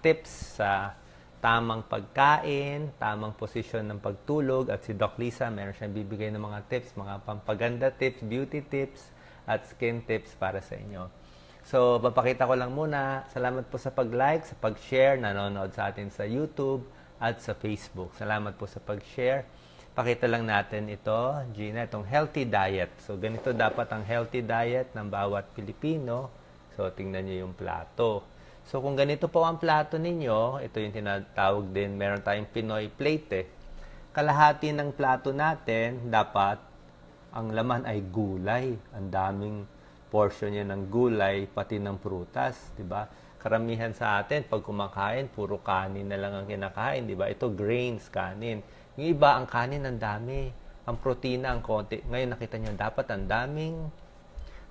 tips sa tamang pagkain, tamang posisyon ng pagtulog at si Doc Lisa meron siyang bibigay ng mga tips, mga pampaganda tips, beauty tips at skin tips para sa inyo. So, papakita ko lang muna. Salamat po sa pag-like, sa pag-share, nanonood sa atin sa YouTube at sa Facebook. Salamat po sa pag-share. Pakita lang natin ito, Gina, itong healthy diet. So, ganito dapat ang healthy diet ng bawat Pilipino. So, tingnan niyo yung plato. So, kung ganito po ang plato ninyo, ito yung tinatawag din, meron tayong Pinoy plate eh. Kalahati ng plato natin, dapat ang laman ay gulay. Ang daming portion niya ng gulay, pati ng prutas, di ba? Karamihan sa atin, pag kumakain, puro kanin na lang ang kinakain, di ba? Ito, grains, kanin. Yung iba, ang kanin ang dami. Ang protina, ang konti. Ngayon, nakita niyo, dapat ang daming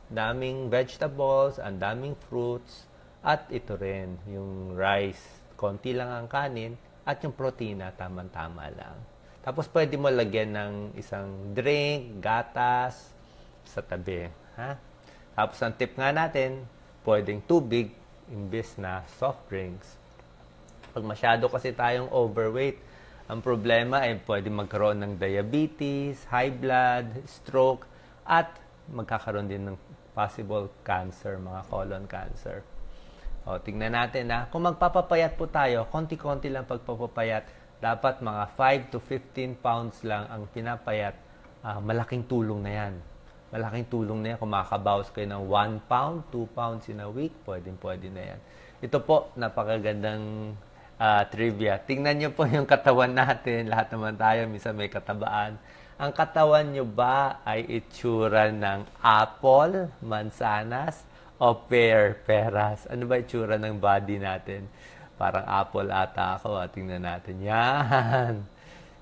daming vegetables, ang daming fruits, at ito rin, yung rice, konti lang ang kanin, at yung protina, tamang-tama lang. Tapos pwede mo lagyan ng isang drink, gatas, sa tabi. Ha? Tapos ang tip nga natin, pwedeng tubig imbes na soft drinks. Pag masyado kasi tayong overweight, ang problema ay pwede magkaroon ng diabetes, high blood, stroke, at magkakaroon din ng possible cancer, mga colon cancer. O, tingnan natin na. Kung magpapapayat po tayo, konti-konti lang pagpapapayat, dapat mga 5 to 15 pounds lang ang pinapayat. Ah, malaking tulong na yan. Malaking tulong na yan. Kung makakabawas kayo ng 1 pound, 2 pounds in a week, pwedeng pwede na yan. Ito po, napakagandang ah, trivia. Tingnan nyo po yung katawan natin. Lahat naman tayo, minsan may katabaan. Ang katawan nyo ba ay itsura ng apple, mansanas, o pear, peras? Ano ba itsura ng body natin? Parang apple ata ako. ah. Tingnan natin. Yan.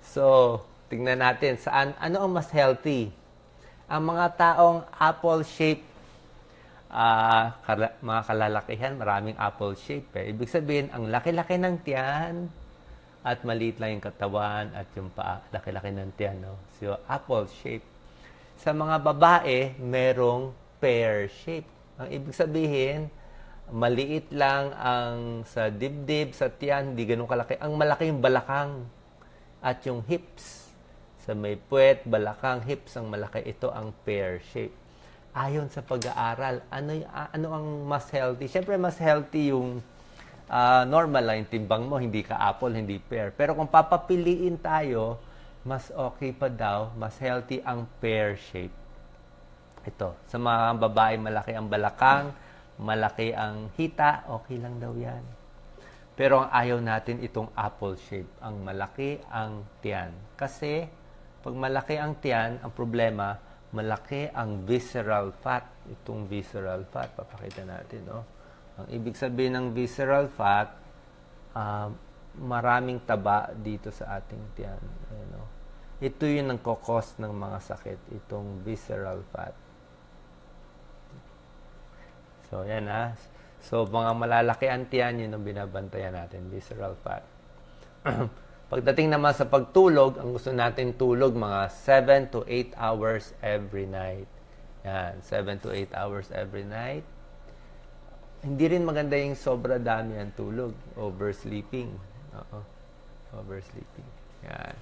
So, tingnan natin. Saan, ano ang mas healthy? Ang mga taong apple shape ah kala- mga kalalakihan, maraming apple shape. Eh. Ibig sabihin, ang laki-laki ng tiyan at maliit lang yung katawan at yung paa, laki-laki ng tiyan. No? So, apple shape. Sa mga babae, merong pear shape. Ang ibig sabihin, maliit lang ang sa dibdib, sa tiyan, hindi ganun kalaki. Ang malaki yung balakang at yung hips. Sa may puwet, balakang, hips ang malaki. Ito ang pear shape. Ayon sa pag-aaral, ano, ano ang mas healthy? Siyempre, mas healthy yung ah, normal lang yung timbang mo, hindi ka apple, hindi pear. Pero kung papapiliin tayo, mas okay pa daw, mas healthy ang pear shape. Ito, sa mga babae, malaki ang balakang, malaki ang hita, okay lang daw yan. Pero ang ayaw natin itong apple shape, ang malaki ang tiyan. Kasi, pag malaki ang tiyan, ang problema, malaki ang visceral fat. Itong visceral fat, papakita natin, no? Ang ibig sabihin ng visceral fat, ah, maraming taba dito sa ating tiyan. Ayan, no? Ito yung nagkokos ng mga sakit, itong visceral fat. So, yan ha. So, mga malalaki ang tiyan, yun ang binabantayan natin, visceral fat. Pagdating naman sa pagtulog, ang gusto natin tulog mga 7 to 8 hours every night. Yan, 7 to 8 hours every night. Hindi rin maganda yung sobra dami ang tulog. Oversleeping. Oo. Oversleeping. Yan.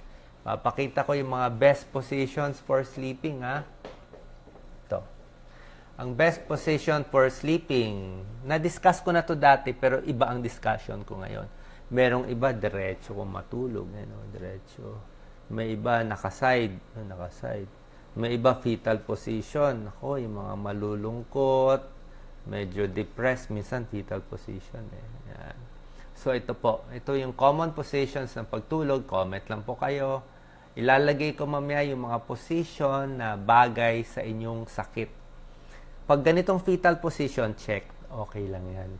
Papakita ko yung mga best positions for sleeping, ha? Ang best position for sleeping, na-discuss ko na to dati, pero iba ang discussion ko ngayon. Merong iba, diretso kung matulog. Ano, diretso. May iba, nakaside. Ano, nakaside. May iba, fetal position. Ako, yung mga malulungkot, medyo depressed, minsan fetal position. Eh. Yan. So, ito po. Ito yung common positions ng pagtulog. Comment lang po kayo. Ilalagay ko mamaya yung mga position na bagay sa inyong sakit. Pag ganitong fetal position, check. Okay lang yan.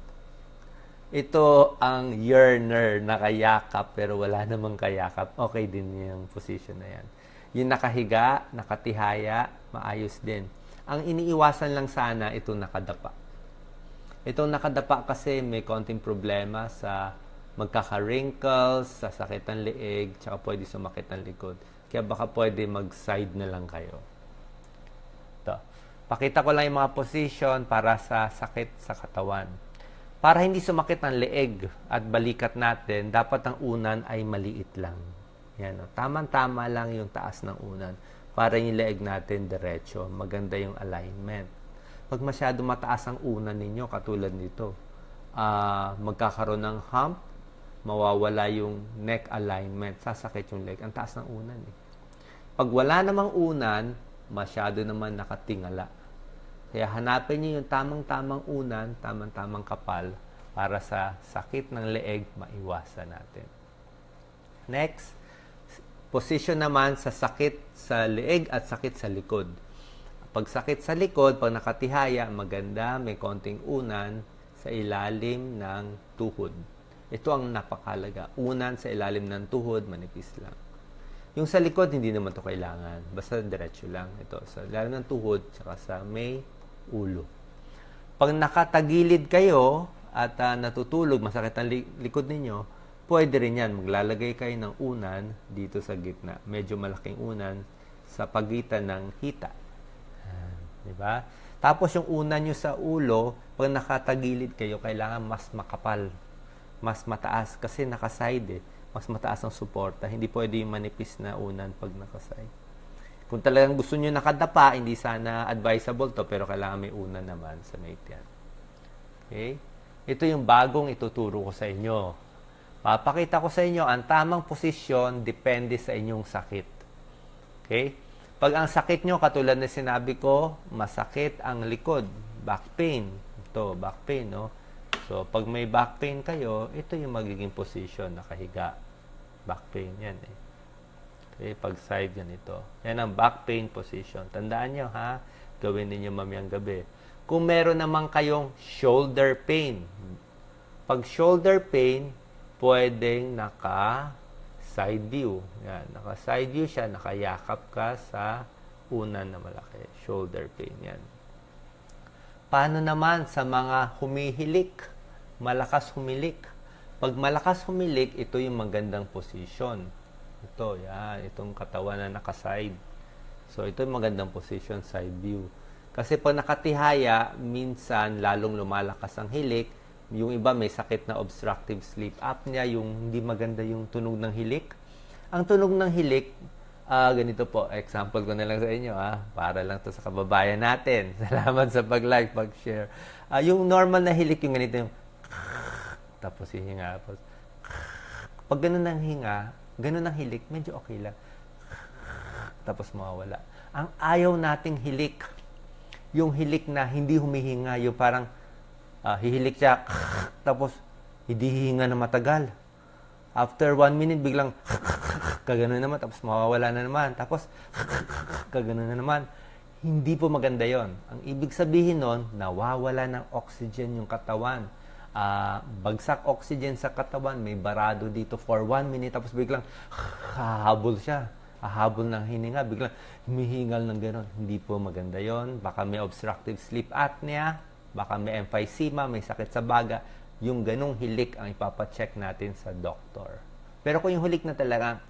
Ito ang yearner, nakayakap pero wala namang kayakap. Okay din yung position na yan. Yung nakahiga, nakatihaya, maayos din. Ang iniiwasan lang sana, ito nakadapa. Itong nakadapa kasi may konting problema sa magkaka-wrinkles, sa sakit ng leeg, tsaka pwede sumakit ng likod. Kaya baka pwede mag-side na lang kayo. Pakita ko lang yung mga position para sa sakit sa katawan. Para hindi sumakit ang leeg at balikat natin, dapat ang unan ay maliit lang. Yan, oh. Tama-tama lang yung taas ng unan para yung leeg natin diretso. Maganda yung alignment. Pag masyado mataas ang unan ninyo, katulad nito, ah, magkakaroon ng hump, mawawala yung neck alignment, sasakit yung leg. Ang taas ng unan eh. Pag wala namang unan, masyado naman nakatingala. Kaya hanapin niyo yung tamang-tamang unan, tamang-tamang kapal para sa sakit ng leeg maiwasan natin. Next, position naman sa sakit sa leeg at sakit sa likod. Pag sakit sa likod, pag nakatihaya, maganda, may konting unan sa ilalim ng tuhod. Ito ang napakalaga. Unan sa ilalim ng tuhod, manipis lang. Yung sa likod, hindi naman to kailangan. Basta diretso lang. Ito, sa ilalim ng tuhod, tsaka sa may ulo. Pag nakatagilid kayo at ah, natutulog, masakit ang li- likod ninyo, pwede rin yan. Maglalagay kayo ng unan dito sa gitna. Medyo malaking unan sa pagitan ng hita. Di ba? Tapos yung unan nyo sa ulo, pag nakatagilid kayo, kailangan mas makapal. Mas mataas. Kasi nakaside eh. Mas mataas ang suporta. Hindi pwede yung manipis na unan pag nakaside. Kung talagang gusto nyo nakadapa, hindi sana advisable to, pero kailangan may unan naman sa may tiyan. Okay? Ito yung bagong ituturo ko sa inyo. Papakita ko sa inyo ang tamang posisyon depende sa inyong sakit. Okay? Pag ang sakit nyo, katulad na sinabi ko, masakit ang likod, back pain. Ito, back pain, no? So, pag may back pain kayo, ito yung magiging position, nakahiga. Back pain yan eh. Okay, pag side ganito. Yan ang back pain position. Tandaan nyo ha, gawin ninyo mamayang gabi. Kung meron naman kayong shoulder pain, pag shoulder pain, pwedeng naka side view. Yan, naka side view siya, nakayakap ka sa unan na malaki. Shoulder pain yan. Paano naman sa mga humihilik? Malakas humilik. Pag malakas humilik, ito yung magandang position. Ito, yan. Itong katawan na nakaside. So, ito yung magandang position, side view. Kasi pag nakatihaya, minsan lalong lumalakas ang hilik. Yung iba may sakit na obstructive sleep apnea, yung hindi maganda yung tunog ng hilik. Ang tunog ng hilik, ah ganito po, example ko na lang sa inyo, ah, para lang to sa kababayan natin. Salamat sa pag-like, pag-share. Ah, yung normal na hilik, yung ganito yung tapos hihinga. Tapos, pag ganun ang hinga, ganun ang hilik, medyo okay lang. Tapos mawawala. Ang ayaw nating hilik, yung hilik na hindi humihinga, yung parang ah, hihilik siya, tapos hindi hihinga na matagal. After one minute, biglang kagano naman, tapos mawawala na naman. Tapos kagano na naman. Hindi po maganda yon. Ang ibig sabihin nun, nawawala ng oxygen yung katawan. Ah, bagsak oxygen sa katawan, may barado dito for one minute, tapos biglang hahabol siya. Hahabol ng hininga, biglang humihingal ng gano'n. Hindi po maganda yon. Baka may obstructive sleep apnea, baka may emphysema, may sakit sa baga. Yung ganong hilik ang ipapacheck natin sa doktor. Pero kung yung hilik na talaga,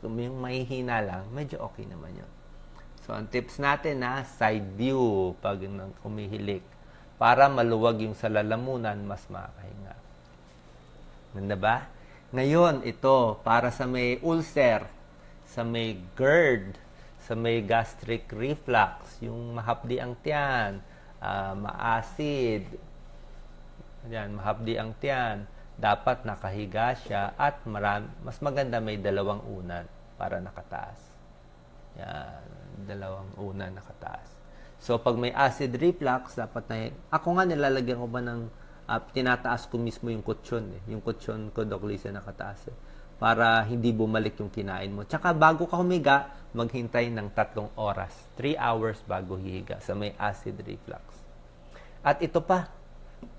yung mahihina lang, medyo okay naman yun. So, ang tips natin na side view pag umihilik para maluwag yung sa lalamunan, mas makakahinga. Ganda ba? Ngayon, ito, para sa may ulcer, sa may GERD, sa may gastric reflux, yung mahapdi ang tiyan, ah, maasid, Ayan, mahapdi ang tiyan. Dapat nakahiga siya at marami, mas maganda may dalawang unan para nakataas. Yan, dalawang unan nakataas. So, pag may acid reflux, dapat na, ako nga nilalagyan ko ba ng, ah, tinataas ko mismo yung kutsyon, eh. yung kutsyon ko, Doc Lisa, nakataas. Eh, para hindi bumalik yung kinain mo. Tsaka bago ka humiga, maghintay ng tatlong oras. 3 hours bago hihiga sa may acid reflux. At ito pa,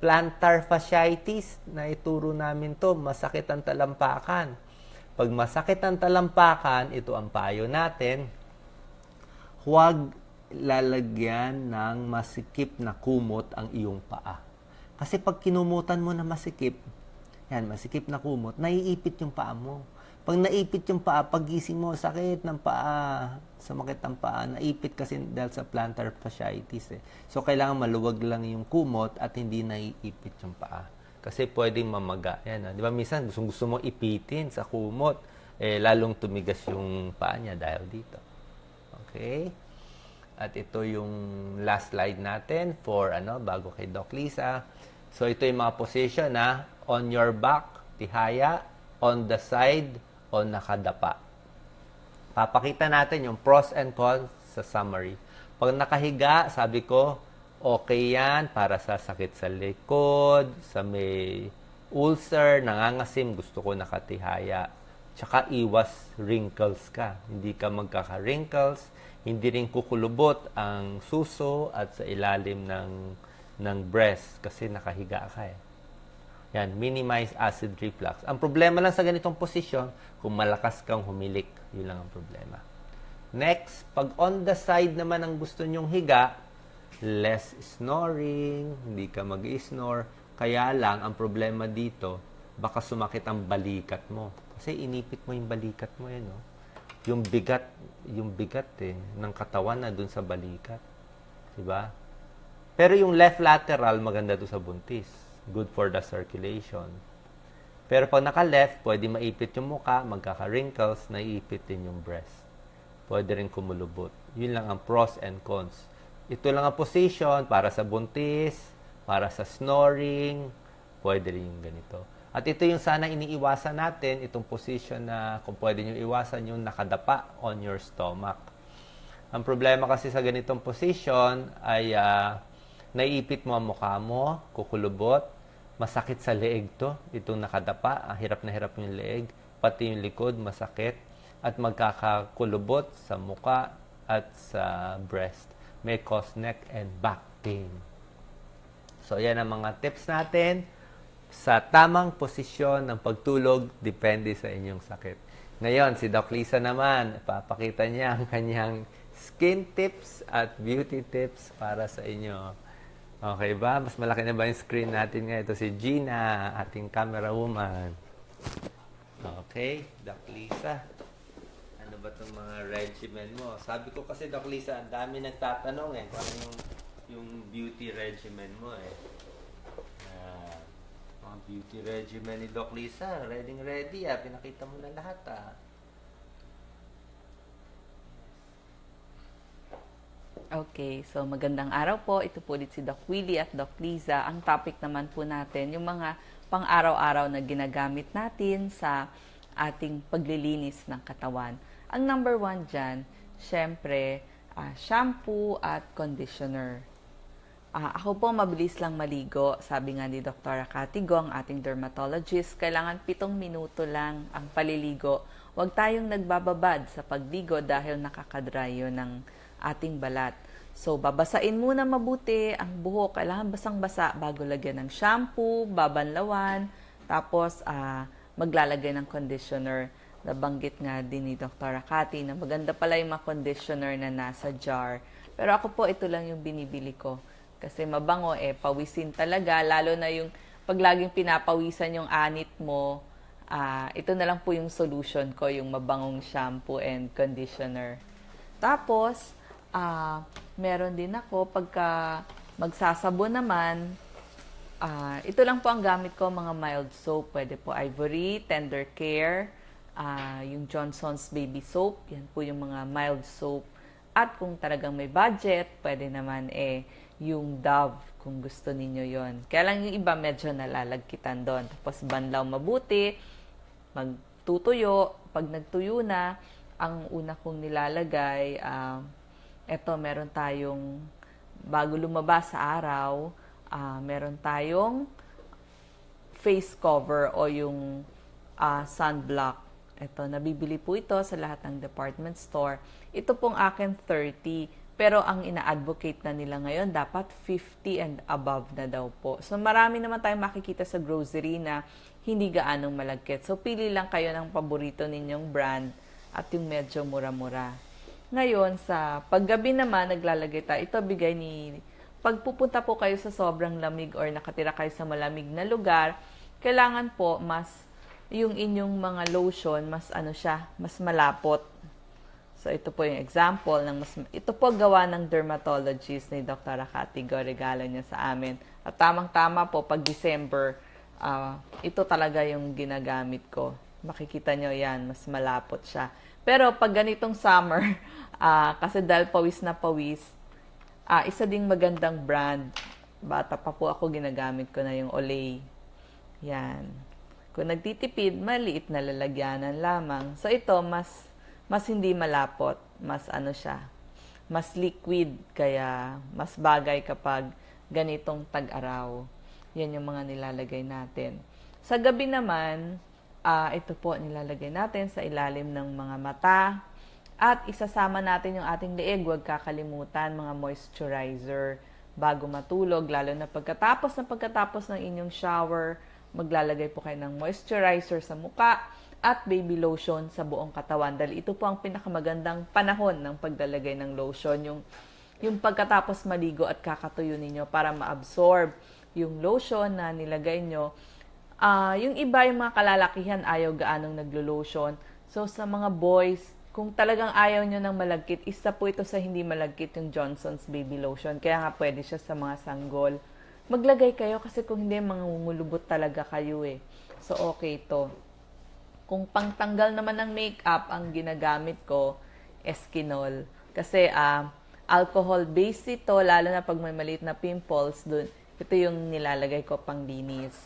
plantar fasciitis, na ituro namin to, masakit ang talampakan. Pag masakit ang talampakan, ito ang payo natin, huwag lalagyan ng masikip na kumot ang iyong paa. Kasi pag kinumutan mo na masikip, yan, masikip na kumot, naiipit yung paa mo. Pag naipit yung paa, pagising mo, sakit ng paa, sumakit ang paa, naipit kasi dahil sa plantar fasciitis eh. So, kailangan maluwag lang yung kumot at hindi naiipit yung paa. Kasi pwedeng mamaga. Yan, ah. di ba? Minsan, gusto, gusto mo ipitin sa kumot, eh, lalong tumigas yung paa niya dahil dito. Okay? At ito yung last slide natin for ano bago kay Doc Lisa. So ito yung mga position na on your back, tihaya, on the side, o nakadapa. Papakita natin yung pros and cons sa summary. Pag nakahiga, sabi ko, okay yan para sa sakit sa likod, sa may ulcer, nangangasim, gusto ko nakatihaya. Tsaka iwas wrinkles ka. Hindi ka magkaka-wrinkles, hindi rin kukulubot ang suso at sa ilalim ng ng breast kasi nakahiga ka eh. Yan, minimize acid reflux. Ang problema lang sa ganitong posisyon, kung malakas kang humilik, yun lang ang problema. Next, pag on the side naman ang gusto nyong higa, less snoring, hindi ka mag-snore. Kaya lang, ang problema dito, baka sumakit ang balikat mo. Kasi inipit mo yung balikat mo eh, no? Yung bigat, yung bigat eh, ng katawan na dun sa balikat. Diba? Pero yung left lateral, maganda to sa buntis. Good for the circulation. Pero pag naka-left, pwede maipit yung muka, magkaka-wrinkles, naiipit din yung breast. Pwede rin kumulubot. Yun lang ang pros and cons. Ito lang ang position para sa buntis, para sa snoring, pwede rin yung ganito. At ito yung sana iniiwasan natin, itong position na kung pwede nyo iwasan yung nakadapa on your stomach. Ang problema kasi sa ganitong position ay uh, naiipit mo ang mukha mo, kukulubot, masakit sa leeg to, itong nakadapa, ah, hirap na hirap yung leeg, pati yung likod masakit, at magkakakulubot sa muka at sa breast. May cause neck and back pain. So, yan ang mga tips natin sa tamang posisyon ng pagtulog depende sa inyong sakit. Ngayon, si Doc Lisa naman, papakita niya ang kanyang skin tips at beauty tips para sa inyo. Okay ba? Mas malaki na ba yung screen natin ngayon? Ito si Gina, ating camera woman. Okay, Doc Lisa. Ano ba itong mga regimen mo? Sabi ko kasi, Doc Lisa, ang dami nagtatanong eh. Kung ano yung, yung beauty regimen mo eh. Mga beauty regimen ni Doc Lisa, ready ready ah. Pinakita mo na lahat ah. Okay, so magandang araw po. Ito po ulit si Doc Willie at Doc Liza. Ang topic naman po natin, yung mga pang-araw-araw na ginagamit natin sa ating paglilinis ng katawan. Ang number one dyan, syempre, uh, shampoo at conditioner. Uh, ako po mabilis lang maligo. Sabi nga ni Dr. Katigong, ating dermatologist, kailangan pitong minuto lang ang paliligo. Huwag tayong nagbababad sa pagligo dahil nakakadry yun ng ating balat. So, babasain muna mabuti ang buhok. Kailangan basang-basa bago lagyan ng shampoo, babanlawan, tapos uh, maglalagay ng conditioner. Nabanggit nga din ni Dr. Akati na maganda pala yung mga conditioner na nasa jar. Pero ako po, ito lang yung binibili ko. Kasi mabango eh, pawisin talaga. Lalo na yung pag laging pinapawisan yung anit mo, uh, ito na lang po yung solution ko, yung mabangong shampoo and conditioner. Tapos, uh, meron din ako pagka magsasabon naman, uh, ito lang po ang gamit ko, mga mild soap. Pwede po Ivory, Tender Care, uh, yung Johnson's Baby Soap. Yan po yung mga mild soap. At kung talagang may budget, pwede naman eh yung Dove kung gusto ninyo yon. Kaya lang yung iba medyo nalalagkitan doon. Tapos banlaw mabuti, magtutuyo. Pag nagtuyo na, ang una kong nilalagay, uh, eto meron tayong bago lumabas sa araw, uh, meron tayong face cover o yung uh, sunblock. Ito, nabibili po ito sa lahat ng department store. Ito pong akin 30. Pero ang ina-advocate na nila ngayon, dapat 50 and above na daw po. So marami naman tayong makikita sa grocery na hindi gaanong malagkit. So pili lang kayo ng paborito ninyong brand at yung medyo mura-mura. Ngayon, sa paggabi naman, naglalagay tayo. Ito bigay ni... Pagpupunta po kayo sa sobrang lamig or nakatira kayo sa malamig na lugar, kailangan po mas yung inyong mga lotion, mas ano siya, mas malapot. So, ito po yung example ng mas, ito po gawa ng dermatologist ni Dr. Akati regalo niya sa amin. At tamang-tama po, pag December, ah, ito talaga yung ginagamit ko. Makikita nyo yan, mas malapot siya. Pero pag ganitong summer, ah, kasi dahil pawis na pawis, ah, isa ding magandang brand. Bata pa po ako, ginagamit ko na yung Olay. Yan. Kung nagtitipid, maliit na lalagyanan lamang. So ito, mas mas hindi malapot, mas ano siya, mas liquid, kaya mas bagay kapag ganitong tag-araw. Yan yung mga nilalagay natin. Sa gabi naman, ah, ito po nilalagay natin sa ilalim ng mga mata. At isasama natin yung ating leeg, huwag kakalimutan mga moisturizer bago matulog, lalo na pagkatapos na pagkatapos ng inyong shower, maglalagay po kayo ng moisturizer sa muka at baby lotion sa buong katawan. Dahil ito po ang pinakamagandang panahon ng paglalagay ng lotion. Yung, yung pagkatapos maligo at kakatuyo ninyo para ma-absorb yung lotion na nilagay nyo. Ah, yung iba, yung mga kalalakihan, ayaw gaanong naglo-lotion. So, sa mga boys, kung talagang ayaw nyo ng malagkit, isa po ito sa hindi malagkit yung Johnson's Baby Lotion. Kaya nga pwede siya sa mga sanggol. Maglagay kayo kasi kung hindi, mangungulubot talaga kayo eh. So, okay to. Kung pangtanggal naman ng makeup ang ginagamit ko, Eskinol. Kasi ah alcohol-based ito, lalo na pag may maliit na pimples, dun, ito yung nilalagay ko pang linis.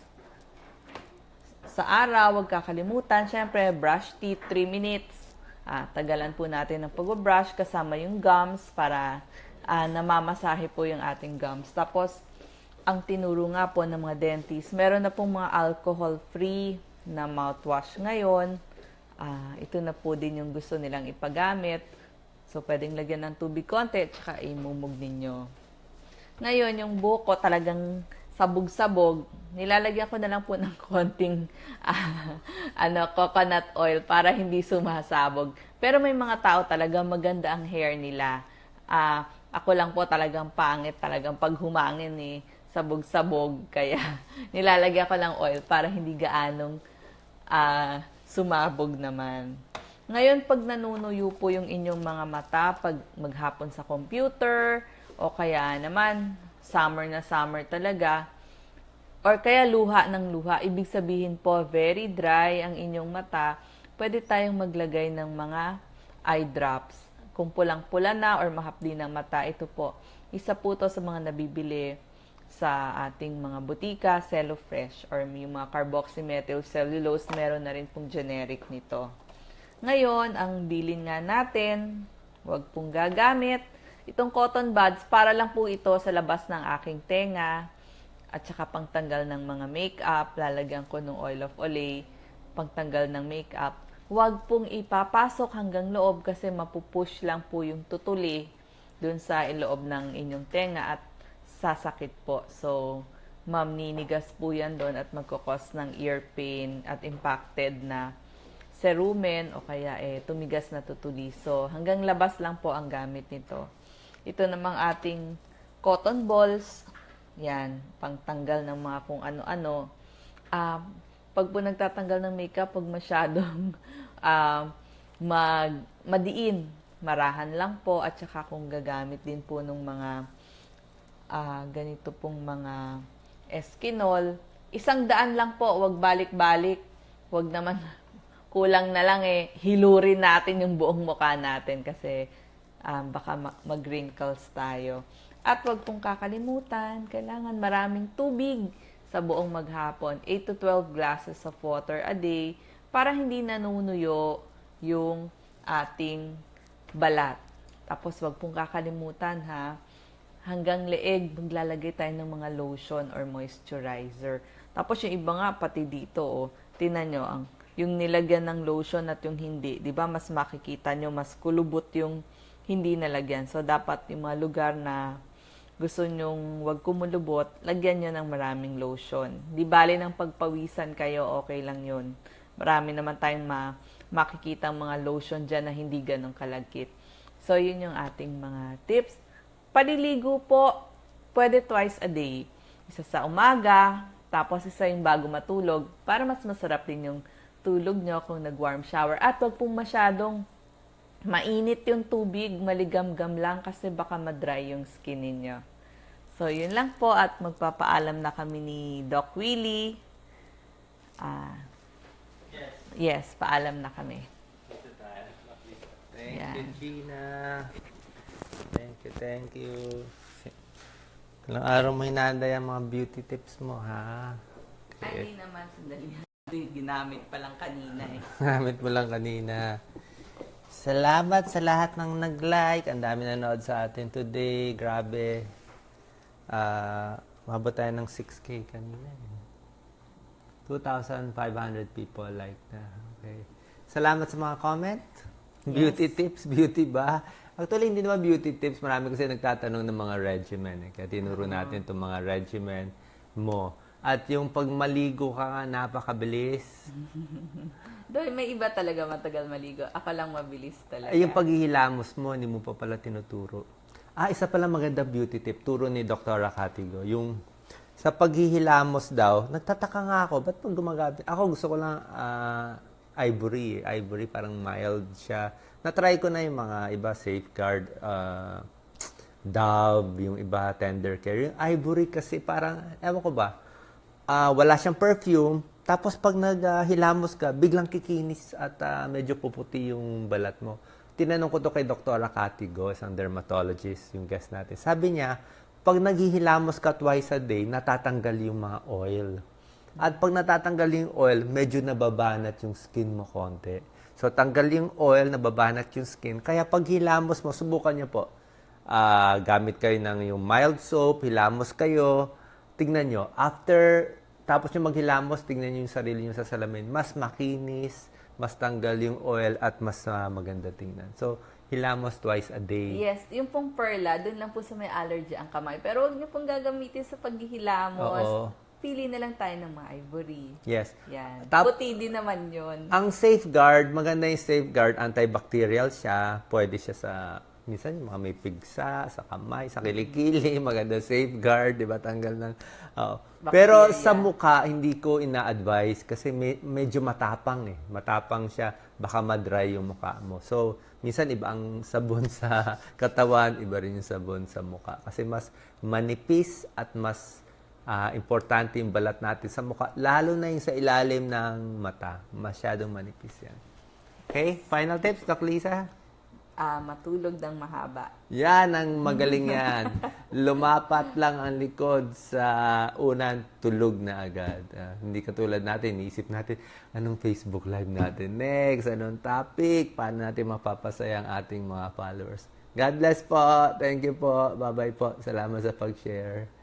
Sa araw, huwag kakalimutan, syempre, brush teeth 3 minutes. Ah, tagalan po natin ng pag-brush kasama yung gums para ah, namamasahe po yung ating gums. Tapos, ang tinuro nga po ng mga dentist, meron na pong mga alcohol-free na mouthwash ngayon. Ah, ito na po din yung gusto nilang ipagamit. So, pwedeng lagyan ng tubig konti at saka imumog ninyo. Ngayon, yung buko talagang sabog-sabog. Nilalagyan ko na lang po ng konting ah, ano, coconut oil para hindi sumasabog. Pero may mga tao talaga maganda ang hair nila. Ah, ako lang po talagang pangit, talagang pag humangin eh, sabog-sabog. Kaya nilalagyan ko lang oil para hindi gaanong ah, sumabog naman. Ngayon, pag nanunuyo po yung inyong mga mata, pag maghapon sa computer, o kaya naman, summer na summer talaga, or kaya luha ng luha, ibig sabihin po, very dry ang inyong mata, pwede tayong maglagay ng mga eye drops. Kung pulang-pula na or mahapdi ng mata, ito po, isa po to sa mga nabibili sa ating mga butika, Cellofresh, or yung mga carboxymethyl cellulose, meron na rin pong generic nito. Ngayon, ang bilin nga natin, wag pong gagamit. Itong cotton buds, para lang po ito sa labas ng aking tenga at saka pangtanggal ng mga makeup. Lalagyan ko ng oil of Olay, pangtanggal ng makeup. Huwag pong ipapasok hanggang loob kasi mapupush lang po yung tutuli dun sa iloob ng inyong tenga at sasakit po. So, mamninigas po yan doon at magkakos ng ear pain at impacted na cerumen o kaya eh, tumigas na tutuli. So, hanggang labas lang po ang gamit nito. Ito namang ating cotton balls. Yan, pangtanggal ng mga kung ano-ano. Ah, pag po nagtatanggal ng makeup, pag masyadong ah, mag, madiin, marahan lang po. At saka kung gagamit din po ng mga ah, ganito pong mga eskinol, isang daan lang po, wag balik-balik. Wag naman kulang na lang eh, hilurin natin yung buong mukha natin kasi um, baka ma- mag-wrinkles tayo. At wag pong kakalimutan, kailangan maraming tubig sa buong maghapon. 8 to 12 glasses of water a day para hindi nanunuyo yung ating balat. Tapos wag pong kakalimutan ha, hanggang leeg, maglalagay tayo ng mga lotion or moisturizer. Tapos yung iba nga, pati dito, oh, tinan nyo, ang yung nilagyan ng lotion at yung hindi, 'di ba? Mas makikita nyo mas kulubot yung hindi nalagyan. So dapat yung mga lugar na gusto nyong wag kumulubot, lagyan nyo ng maraming lotion. Di bali ng pagpawisan kayo, okay lang yun. Marami naman tayong ma makikita mga lotion dyan na hindi ganong kalagkit. So, yun yung ating mga tips. Paliligo po, pwede twice a day. Isa sa umaga, tapos isa yung bago matulog, para mas masarap din yung tulog nyo kung nag-warm shower. At wag pong masyadong mainit yung tubig, maligam-gam lang kasi baka madry yung skin ninyo. So, yun lang po at magpapaalam na kami ni Doc Willie. Ah, yes, paalam na kami. Thank Yan. you, Gina. Thank you, thank you. Ilang araw mo hinanda yung mga beauty tips mo, ha? Ay, hindi naman, sandali. Ginamit pa lang kanina eh. Gamit mo lang kanina. Salamat sa lahat ng nag-like. Ang dami nanood sa atin today. Grabe. Ah, mabot tayo ng 6K kanina. eh. 2,500 people like na. Okay. Salamat sa mga comment. Beauty tips, beauty ba? Actually, hindi naman beauty tips. Marami kasi nagtatanong ng mga regimen. Eh. Kaya tinuro natin itong mga regimen mo. At yung pag maligo ka napakabilis. Doon, may iba talaga matagal maligo. Ako lang mabilis talaga. Ay, yung paghihilamos mo, hindi mo pa pala tinuturo. Ah, isa pala maganda beauty tip, turo ni Dr. Catigo. Yung sa paghihilamos daw, nagtataka nga ako, ba't pag gumagamit? Ako gusto ko lang ah, ivory. eh. Ivory, parang mild siya. Na-try ko na yung mga iba, safeguard, ah, Dove, yung iba, tender care. Yung ivory kasi parang, ewan ko ba, ah, wala siyang perfume, tapos pag naghilamos ka, biglang kikinis at ah, medyo puputi yung balat mo. Tinanong ko to kay Dr. Catigo, isang dermatologist, yung guest natin. Sabi niya, pag naghihilamos ka twice a day, natatanggal yung mga oil. At pag natatanggal yung oil, medyo nababanat yung skin mo konti. So, tanggal yung oil, nababanat yung skin. Kaya pag hilamos mo, subukan niyo po. Ah, gamit kayo ng yung mild soap, hilamos kayo. Tingnan nyo, after, tapos nyo maghilamos, tingnan nyo yung sarili nyo sa salamin. Mas makinis, mas tanggal yung oil, at mas ah, maganda tingnan. So, hilamos twice a day. Yes, yung pong perla, dun lang po sa may allergy ang kamay. Pero huwag niyo pong gagamitin sa paghihilamos. Oo. Pili na lang tayo ng mga ivory. Yes. Yan. Tap- Puti din naman yun. Ang safeguard, maganda yung safeguard, antibacterial siya. Pwede siya sa, minsan yung mga may pigsa, sa kamay, sa kilikili, maganda safeguard, di ba? Tanggal ng, oo. Pero sa mukha, hindi ko ina-advise kasi me- medyo matapang eh. Matapang siya, baka madry yung mukha mo. So, minsan iba ang sabon sa katawan, iba rin yung sabon sa mukha. Kasi mas manipis at mas Ah, importante yung balat natin sa mukha, lalo na yung sa ilalim ng mata. Masyadong manipis yan. Okay, final tips, Doc Lisa? Ah, matulog ng mahaba. Yan ang magaling yan. Lumapat lang ang likod sa unang tulog na agad. Ah, hindi katulad natin, iisip natin, anong Facebook Live natin next? Anong topic? Paano natin mapapasaya ang ating mga followers? God bless po. Thank you po. Bye-bye po. Salamat sa pag-share.